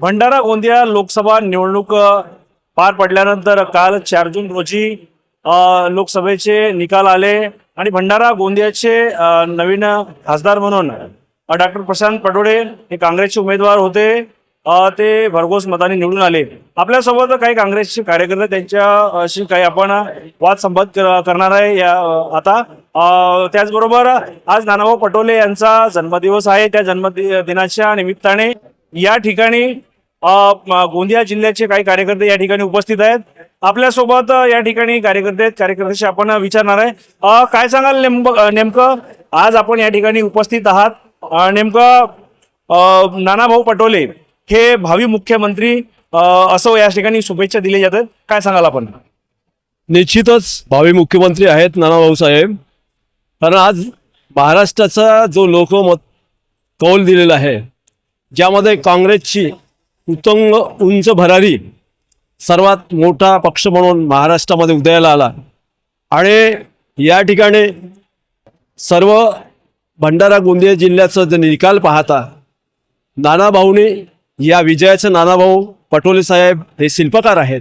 भंडारा गोंदिया लोकसभा निवडणूक पार पडल्यानंतर काल चार जून रोजी लोकसभेचे निकाल आले आणि भंडारा गोंदियाचे नवीन खासदार म्हणून डॉक्टर प्रशांत पटोळे हे काँग्रेसचे उमेदवार होते. ते भरघोस मताने निवडून आले. आपल्यासोबत काही काँग्रेसचे कार्यकर्ते त्यांच्याशी काही आपण वाद संवाद करणार आहे या आता. त्याचबरोबर आज नानाभाऊ पटोले यांचा जन्मदिवस आहे. त्या जन्मदिनाच्या निमित्ताने या ठिकाणी गोंदिया जिल्ह्याचे काही कार्यकर्ते या ठिकाणी उपस्थित आहेत. आपल्यासोबत या ठिकाणी कार्यकर्ते आहेत. कार्यकर्त्याशी आपण विचारणार आहे. काय सांगाल नेमकं नेमकं? आज आपण या ठिकाणी उपस्थित आहात. नेमकं नानाभाऊ पटोले हे भावी मुख्यमंत्री असं या ठिकाणी शुभेच्छा दिल्या जातात. काय सांगाल आपण? निश्चितच भावी मुख्यमंत्री आहेत नानाभाऊ साहेब. कारण आज महाराष्ट्राचा जो लोकमत कौल दिलेला आहे ज्यामध्ये काँग्रेसची उत्तंग उंच भरारी सर्वात मोठा पक्ष म्हणून महाराष्ट्रामध्ये उदयाला आला. आणि या ठिकाणी सर्व भंडारा गोंदिया जिल्ह्याचं जर निकाल पाहता नानाभाऊंनी या विजयाचं नानाभाऊ पटोले साहेब हे शिल्पकार आहेत.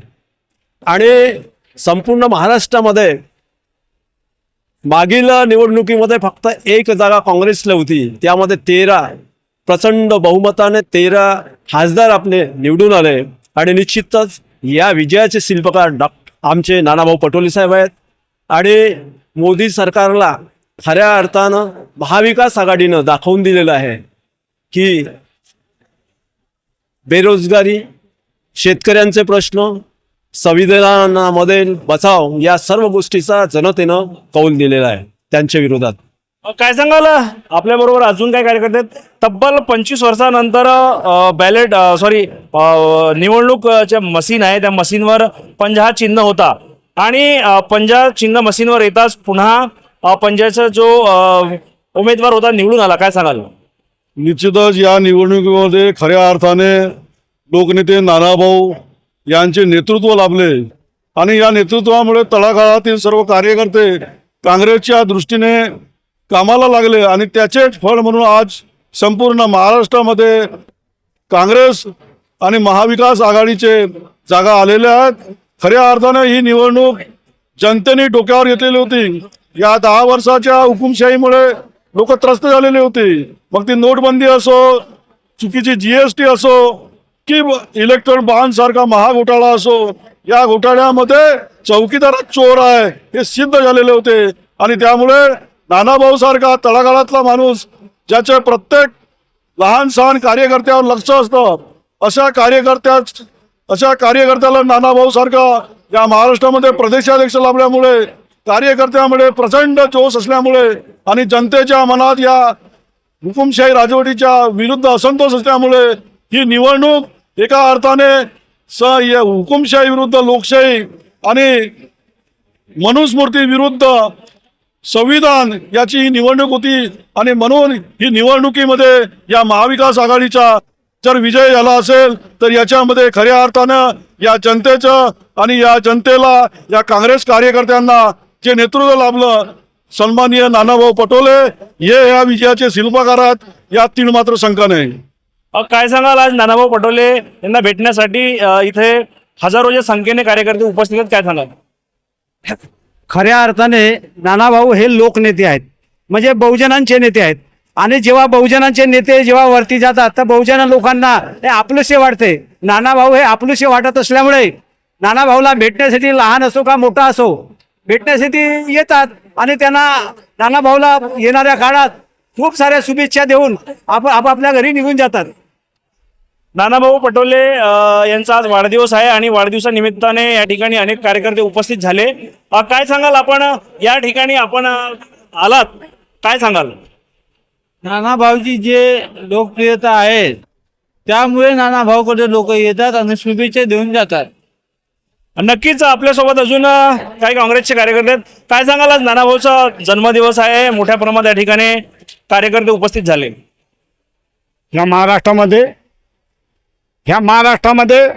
आणि संपूर्ण महाराष्ट्रामध्ये मागील निवडणुकीमध्ये फक्त एक जागा काँग्रेसला होती त्यामध्ये तेरा प्रचंड बहुमताने तेरा खासदार आपले निवडून आले. आणि निश्चितच या विजयाचे शिल्पकार डॉ. आमचे नानाभाऊ पटोले साहेब आहेत. आणि मोदी सरकारला खऱ्या अर्थानं महाविकास आघाडीनं दाखवून दिलेलं आहे की बेरोजगारी शेतकऱ्यांचे प्रश्न संविधानामध्ये बचाव या सर्व गोष्टीचा जनतेनं कौल दिलेला आहे. त्यांच्या विरोधात. काय सांगाल? आपल्या बरोबर अजून काय कार्यकर्ते आहेत? तब्बल पंचवीस वर्षानंतर बॅलेट सॉरी निवडणूकच्या मशीन आहे. त्या मशीनवर पंजा चिन्ह होता. आणि अ, पंजा चिन्ह मशीनवर येताच पुन्हा अ, पंजाचा जो अ, उमेदवार होता निवडून आला. काय सांगाल? निश्चितच या निवडणुकीमध्ये खऱ्या अर्थाने लोकनेते नानाभाऊ यांचे नेतृत्व लाभले. आणि या नेतृत्वामुळे तळागाळातील सर्व कार्यकर्ते काँग्रेसच्या दृष्टीने कामाला लागले आणि त्याचेच फळ म्हणून आज संपूर्ण महाराष्ट्रामध्ये काँग्रेस आणि महाविकास आघाडीचे जागा आलेल्या आहेत. खऱ्या अर्थाने ही निवडणूक जनतेने डोक्यावर घेतलेली होती. या दहा वर्षाच्या हुकुमशाहीमुळे लोक त्रस्त झालेले होती. मग ती नोटबंदी असो चुकीची जी एस टी असो की इलेक्ट्रॉनिक बॉन्ड सारखा महाघोटाळा असो या घोटाळ्यामध्ये चौकीदारच चोर आहे हे सिद्ध झालेले होते. आणि त्यामुळे नानाभाऊ सारखा तळागाळातला माणूस ज्याचे प्रत्येक लहान सहान कार्यकर्त्यावर लक्ष असतं अशा कार्यकर्त्या अशा कार्यकर्त्याला नानाभाऊ सारखा या महाराष्ट्रामध्ये प्रदेशाध्यक्ष लाभल्यामुळे कार्यकर्त्यामुळे प्रचंड जोश असल्यामुळे आणि जनतेच्या मनात या हुकुमशाही राजवटीच्या विरुद्ध असंतोष असल्यामुळे ही निवडणूक एका अर्थाने स हुकुमशाही विरुद्ध लोकशाही आणि मनुस्मृती विरुद्ध संविधान याची ही निवडणूक होती आणि म्हणून ही निवडणुकीमध्ये या महाविकास आघाडीचा जर विजय झाला असेल तर याच्यामध्ये खऱ्या अर्थानं या जनतेचं आणि या जनतेला या काँग्रेस कार्यकर्त्यांना जे नेतृत्व लाभलं सन्माननीय नानाभाऊ पटोले हे या विजयाचे शिल्पकार आहेत यात तीन मात्र शंका नाही. काय सांगाल आज नानाभाऊ पटोले यांना भेटण्यासाठी? इथे हजारोच्या संख्येने कार्यकर्ते उपस्थित आहेत काय सांगाल? खऱ्या अर्थाने नानाभाऊ हे लोकनेते आहेत. म्हणजे बहुजनांचे नेते आहेत. आणि जेव्हा बहुजनांचे नेते जेव्हा वरती जातात तर बहुजन लोकांना हे आपलंसे वाटते. नानाभाऊ हे आपलंसे वाटत असल्यामुळे नानाभाऊला भेटण्यासाठी लहान असो का मोठा असो भेटण्यासाठी येतात. आणि त्यांना नानाभाऊला येणाऱ्या काळात खूप साऱ्या शुभेच्छा देऊन आप आपापल्या घरी निघून जातात. नानाभाऊ पटोले यांचा आज वाढदिवस आहे आणि वाढदिवसानिमित्ताने या ठिकाणी अनेक कार्यकर्ते उपस्थित झाले. अ, काय सांगाल आपण? या ठिकाणी आपण आलात. काय सांगाल? नानाभाऊची जे लोकप्रियता आहे त्यामुळे नानाभाऊकडे लोक येतात आणि शुभेच्छा देऊन जातात. नक्कीच आपल्यासोबत अजून काही काँग्रेसचे कार्यकर्ते आहेत. काय सांगाल आज नानाभाऊचा जन्मदिवस आहे? मोठ्या प्रमाणात या ठिकाणी कार्यकर्ते उपस्थित झाले. ह्या महाराष्ट्रामध्ये ह्या महाराष्ट्रामध्ये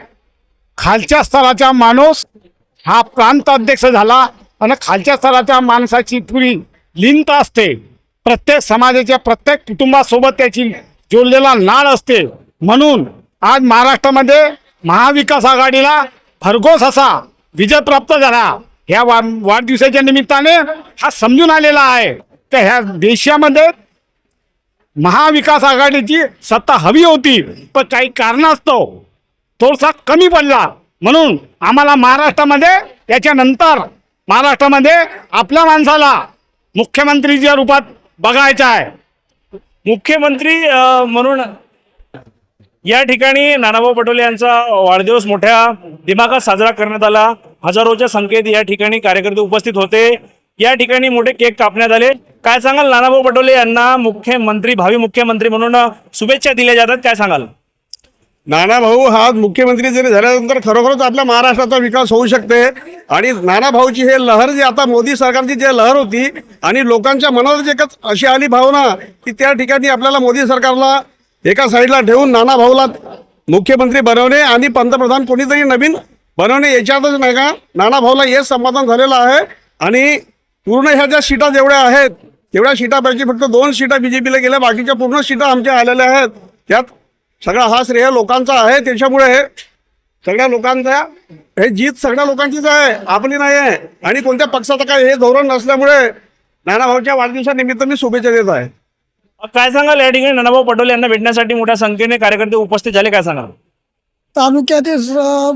खालच्या स्तराचा माणूस हा प्रांत अध्यक्ष झाला आणि खालच्या स्तराच्या माणसाची पुरी लिंक असते. प्रत्येक समाजाच्या प्रत्येक कुटुंबासोबत त्याची जोडलेला नाळ असते. म्हणून आज महाराष्ट्रामध्ये महाविकास आघाडीला भरघोस असा विजय प्राप्त झाला. ह्या वा वाढदिवसाच्या निमित्ताने हा समजून आलेला आहे. तर ह्या देशामध्ये महाविकास आघाडीची सत्ता हवी होती पण काही कारणास्तव थोडसा कमी पडला. म्हणून आम्हाला महाराष्ट्रामध्ये त्याच्यानंतर महाराष्ट्रामध्ये आपल्या माणसाला मुख्यमंत्रीच्या रूपात बघायचं आहे. मुख्यमंत्री म्हणून या ठिकाणी नानाभाऊ पटोले यांचा वाढदिवस मोठ्या दिमागात साजरा करण्यात आला. हजारोच्या संख्येत या ठिकाणी कार्यकर्ते उपस्थित होते. या ठिकाणी मोठे केक कापण्यात आले. काय सांगाल? नानाभाऊ पटोले यांना मुख्यमंत्री भावी मुख्यमंत्री म्हणून शुभेच्छा दिल्या जातात. काय सांगाल? नाना भाऊ हा मुख्यमंत्री जरी झाल्यानंतर खरोखरच आपल्या महाराष्ट्राचा विकास होऊ शकते. आणि नाना भाऊची हे लहर जी आता मोदी सरकारची जी लहर होती आणि लोकांच्या मनात एकच अशी आली भावना की त्या ठिकाणी आपल्याला मोदी सरकारला एका साईडला ठेवून नाना भाऊला मुख्यमंत्री बनवणे आणि पंतप्रधान कोणीतरी नवीन बनवणे याच्यातच नाही का? नाना भाऊला हेच समाधान झालेलं आहे. आणि पूर्ण ह्या ज्या सीटा जेवढ्या आहेत तेवढ्या सीटापैकी फक्त दोन सीटा बीजेपीला गेल्या बाकीच्या पूर्ण सीटा आमच्या आलेल्या आहेत. त्यात सगळा हा श्रेय लोकांचा आहे त्याच्यामुळे सगळ्या लोकांचा हे जीत सगळ्या लोकांचीच आहे आपली नाही आहे. आणि कोणत्या पक्षाचं काय हे धोरण नसल्यामुळे नानाभाऊच्या वाढदिवसानिमित्त मी शुभेच्छा देत आहे. काय सांगाल या ठिकाणी? नानाभाऊ पटोले यांना भेटण्यासाठी मोठ्या संख्येने कार्यकर्ते उपस्थित झाले काय सांगाल? तालुक्यातील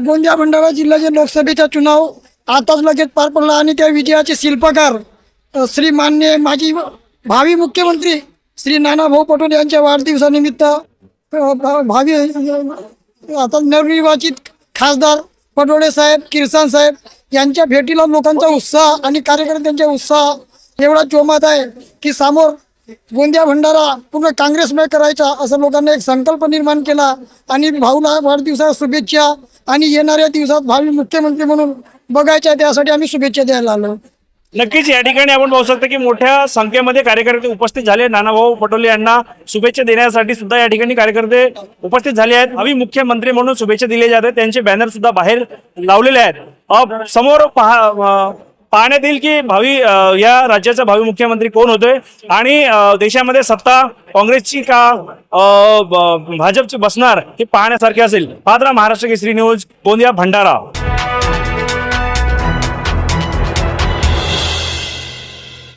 गोंदिया भंडारा जिल्ह्याचे लोकसभेचा चुनाव आताच लगेच पार पडला आणि त्या विजयाचे शिल्पकार श्री मान्य माजी भावी मुख्यमंत्री श्री नानाभाऊ पटोले यांच्या वाढदिवसानिमित्त भावी आता नवनिर्वाचित खासदार पटोले साहेब किरसान साहेब यांच्या भेटीला लोकांचा उत्साह आणि कार्यकर्त्यांचा उत्साह एवढा जोमात आहे की समोर गोंदिया भंडारा पूर्ण काँग्रेसमय करायचा असं लोकांना एक संकल्प निर्माण केला आणि भाऊला वाढदिवसाला शुभेच्छा आणि येणाऱ्या दिवसात भावी मुख्यमंत्री म्हणून बघायच्या त्यासाठी आम्ही शुभेच्छा द्यायला आलो. नक्कीच या ठिकाणी आपण पाहू शकतो की मोठ्या संख्येमध्ये कार्यकर्ते उपस्थित झाले. नानाभाऊ पटोले यांना शुभेच्छा देण्यासाठी सुद्धा या ठिकाणी कार्यकर्ते उपस्थित झाले आहेत. आम्ही मुख्यमंत्री म्हणून शुभेच्छा दिले जात आहेत. त्यांचे बॅनर सुद्धा बाहेर लावलेले आहेत. समोर पहा पाहण्यात येईल की भावी या राज्याचा भावी मुख्यमंत्री कोण होतोय? आणि देशामध्ये सत्ता काँग्रेसची का अ, भाजपची बसणार हे पाहण्यासारखे असेल. पात्रा महाराष्ट्र केसरी न्यूज गोंदिया भंडारा.